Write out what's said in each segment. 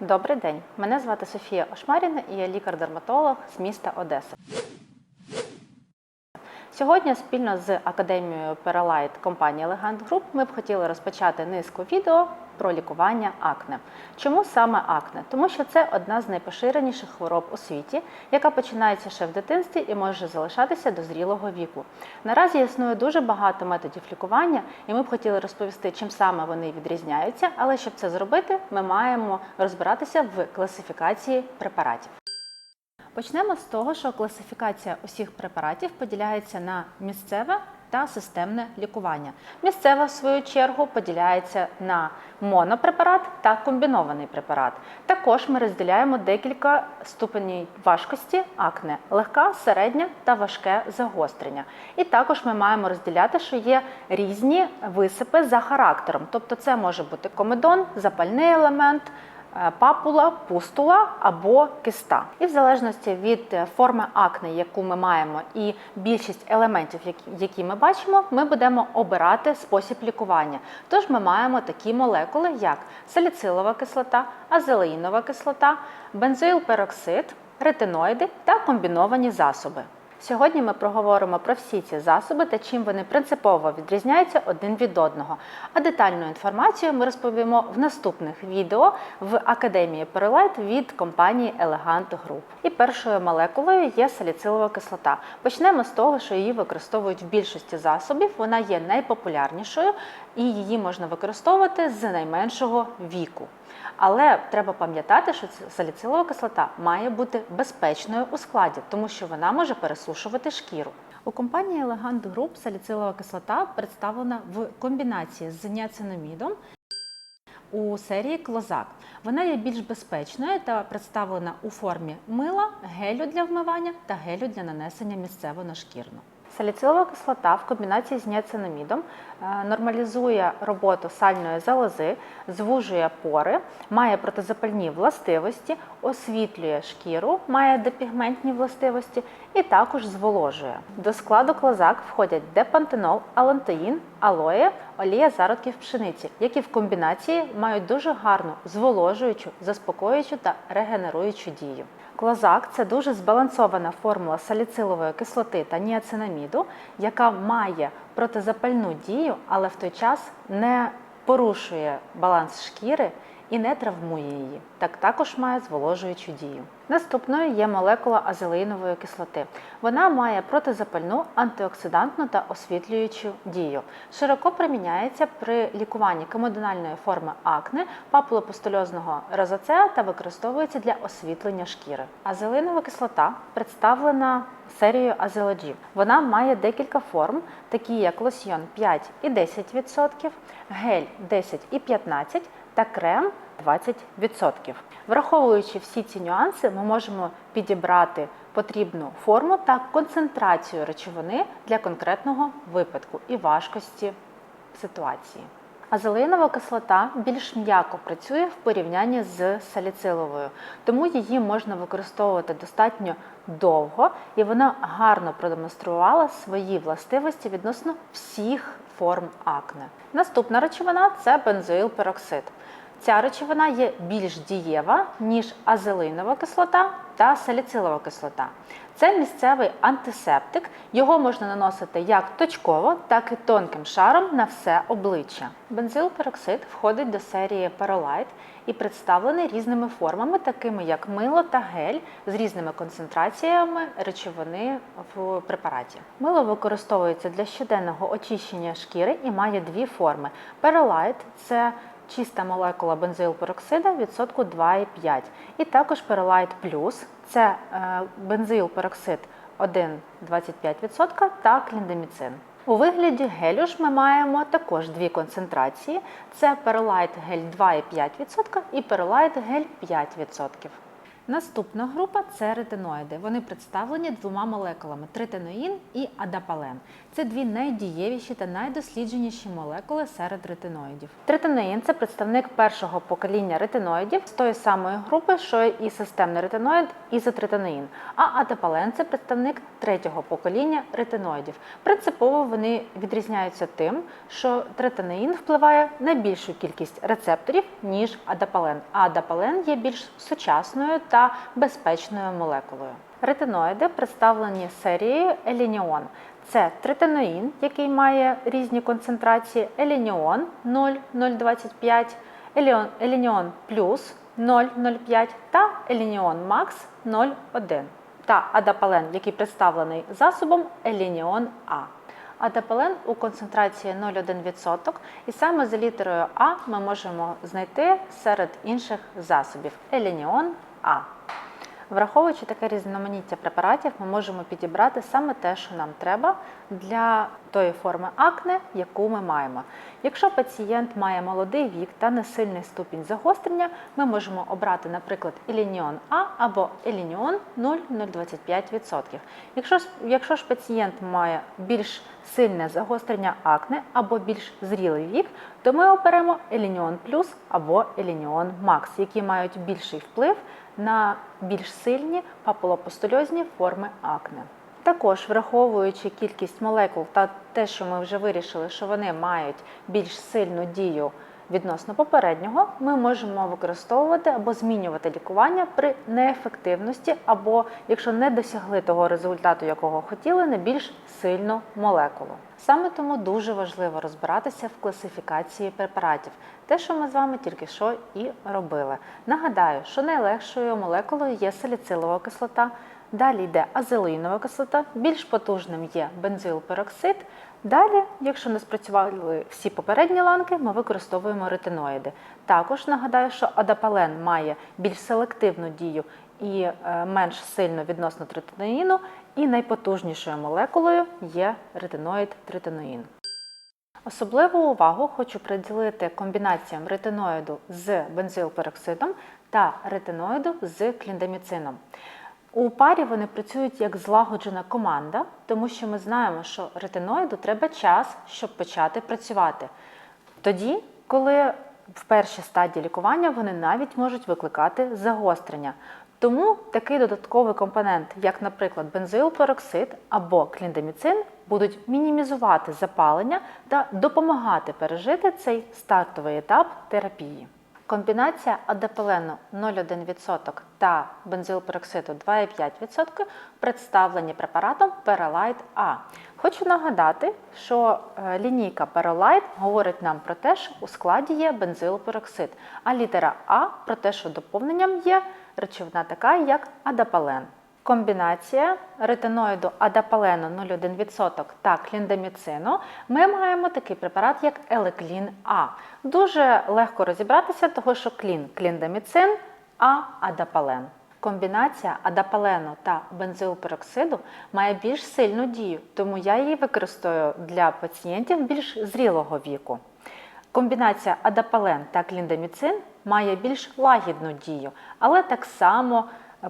Добрий день, мене звати Софія Ошмаріна і я лікар-дерматолог з міста Одеса. Сьогодні спільно з академією Peralite компанії Elegant Group ми б хотіли розпочати низку відео про лікування акне. Чому саме акне? Тому що це одна з найпоширеніших хвороб у світі, яка починається ще в дитинстві і може залишатися до зрілого віку. Наразі існує дуже багато методів лікування, і ми б хотіли розповісти, чим саме вони відрізняються. Але щоб це зробити, ми маємо розбиратися в класифікації препаратів. Почнемо з того, що класифікація усіх препаратів поділяється на місцеве та системне лікування. Місцеве, в свою чергу, поділяється на монопрепарат та комбінований препарат. Також ми розділяємо декілька ступенів важкості акне легка, середня та важке загострення. І також ми маємо розділяти, що є різні висипи за характером. Тобто, це може бути комедон, запальний елемент папула, пустула або киста. І в залежності від е, форми акне, яку ми маємо, і більшість елементів, які ми бачимо, ми будемо обирати спосіб лікування. Тож ми маємо такі молекули, як саліцилова кислота, азелеїнова кислота, бензоїлпероксид, ретиноїди та комбіновані засоби. Сьогодні ми проговоримо про всі ці засоби та чим вони принципово відрізняються один від одного. А детальну інформацію ми розповімо в наступних відео в Академії Perolite від компанії Elegant Group. І першою молекулою є саліцилова кислота. Почнемо з того, що її використовують в більшості засобів. Вона є найпопулярнішою і її можна використовувати з найменшого віку. Але треба пам'ятати, що саліцилова кислота має бути безпечною у складі, тому що вона може пересушувати шкіру. У компанії Elegant Group саліцилова кислота представлена в комбінації з ніацинамідом у серії Клозак. Вона є більш безпечною та представлена у формі мила, гелю для вмивання та гелю для нанесення місцево на шкірну. Саліцилова кислота в комбінації з ніацинамідом е, нормалізує роботу сальної залози, звужує пори, має протизапальні властивості, освітлює шкіру, має депігментні властивості і також зволожує. До складу клозак входять депантенол, алантеїн, алоє, олія зародків пшениці, які в комбінації мають дуже гарну зволожуючу, заспокоюючу та регенеруючу дію. Клозак це дуже збалансована формула саліцилової кислоти та ніацинаміду, яка має протизапальну дію, але в той час не порушує баланс шкіри і не травмує її. Так також має зволожуючу дію. Наступною є молекула азелеїнової кислоти. Вона має протизапальну, антиоксидантну та освітлюючу дію. Широко приміняється при лікуванні комедональної форми акне, папулопустульозного розацеа та використовується для освітлення шкіри. Азелеїнова кислота представлена серією Азелоджі. Вона має декілька форм, такі як лосьйон 5 і 10%, гель 10 і 15% та крем 20%. Враховуючи всі ці нюанси, ми можемо підібрати потрібну форму та концентрацію речовини для конкретного випадку і важкості ситуації. Азелеїнова кислота більш м'яко працює в порівнянні з саліциловою, тому її можна використовувати достатньо довго, і вона гарно продемонструвала свої властивості відносно всіх форм акне. Наступна речовина це бензоїлпероксид. Ця речовина є більш дієва, ніж азелинова кислота та саліцилова кислота. Це місцевий антисептик. Його можна наносити як точково, так і тонким шаром на все обличчя. Бензилпероксид входить до серії Perolite і представлений різними формами, такими як мило та гель з різними концентраціями речовини в препараті. Мило використовується для щоденного очищення шкіри і має дві форми. Perolite – це чиста молекула бензилпероксида відсотку 2,5. І також перелайт плюс – це бензилпероксид бензоїлпероксид 1,25% та кліндеміцин. У вигляді гелю ж ми маємо також дві концентрації: це перелайт гель 2,5% і перелайт гель 5%. Наступна група це ретиноїди. Вони представлені двома молекулами третиноїн і адапален. Це дві найдієвіші та найдослідженіші молекули серед ретиноїдів. Третиноїн це представник першого покоління ретиноїдів з тої самої групи, що і системний ретиноїд ізотретиноїн. А адапален це представник третього покоління ретиноїдів. Принципово вони відрізняються тим, що третиноїн впливає на більшу кількість рецепторів, ніж адапален. А адапален є більш сучасною та безпечною молекулою. Ретиноїди представлені серією елініон. Це третиноїн, який має різні концентрації, елініон 0,025, еліон, елініон плюс 0,05 та елініон макс 0,1 та адапален, який представлений засобом елініон А. Адапален у концентрації 0,1%, і саме за літерою А ми можемо знайти серед інших засобів елініон А. Враховуючи таке різноманіття препаратів, ми можемо підібрати саме те, що нам треба для тої форми акне, яку ми маємо. Якщо пацієнт має молодий вік та несильний ступінь загострення, ми можемо обрати, наприклад, елініон А або елініон 0,025%. Якщо, якщо ж пацієнт має більш сильне загострення акне або більш зрілий вік, то ми оберемо елініон плюс або елініон макс, які мають більший вплив на більш сильні папулопустульозні форми акне. Також враховуючи кількість молекул та те, що ми вже вирішили, що вони мають більш сильну дію відносно попереднього, ми можемо використовувати або змінювати лікування при неефективності, або якщо не досягли того результату, якого хотіли, на більш сильну молекулу. Саме тому дуже важливо розбиратися в класифікації препаратів, те, що ми з вами тільки що і робили. Нагадаю, що найлегшою молекулою є саліцилова кислота. Далі йде азелоїнова кислота, більш потужним є бензилпероксид. Далі, якщо не спрацювали всі попередні ланки, ми використовуємо ретиноїди. Також нагадаю, що адапален має більш селективну дію і е, менш сильно відносно третиноїну, і найпотужнішою молекулою є ретиноїд третиноїн. Особливу увагу хочу приділити комбінаціям ретиноїду з бензилпероксидом та ретиноїду з кліндаміцином. У парі вони працюють як злагоджена команда, тому що ми знаємо, що ретиноїду треба час, щоб почати працювати. Тоді, коли в першій стадії лікування вони навіть можуть викликати загострення. Тому такий додатковий компонент, як, наприклад, бензоїлпероксид або кліндаміцин, будуть мінімізувати запалення та допомагати пережити цей стартовий етап терапії. Комбінація адапалену 0,1% та бензилпероксиду 2,5% представлені препаратом Peralite А. Хочу нагадати, що е, лінійка Peralite говорить нам про те, що у складі є бензилпероксид, а літера А про те, що доповненням є речовина така, як адапален. Комбінація ретиноїду адапалену 0,1% та кліндаміцину ми маємо такий препарат, як Елеклін А. Дуже легко розібратися, того що клін кліндаміцин, а адапален. Комбінація адапалену та бензилпероксиду має більш сильну дію, тому я її використовую для пацієнтів більш зрілого віку. Комбінація адапален та кліндаміцин має більш лагідну дію, але так само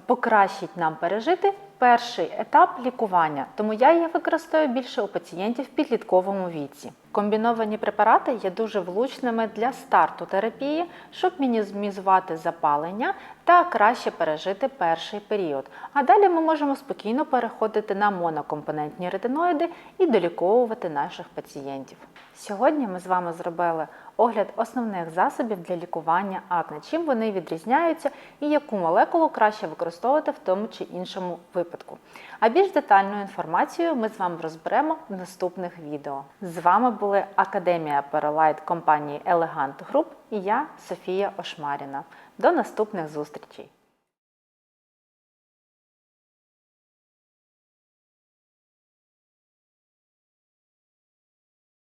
покращить нам пережити перший етап лікування, тому я її використовую більше у пацієнтів в підлітковому віці. Комбіновані препарати є дуже влучними для старту терапії, щоб мінімізувати запалення та краще пережити перший період. А далі ми можемо спокійно переходити на монокомпонентні ретиноїди і доліковувати наших пацієнтів. Сьогодні ми з вами зробили огляд основних засобів для лікування акне, чим вони відрізняються і яку молекулу краще використовувати в тому чи іншому випадку. А більш детальну інформацію ми з вами розберемо в наступних відео. З вами були Академія Паралайт компанії Elegant Group і я, Софія Ошмаріна. До наступних зустрічей!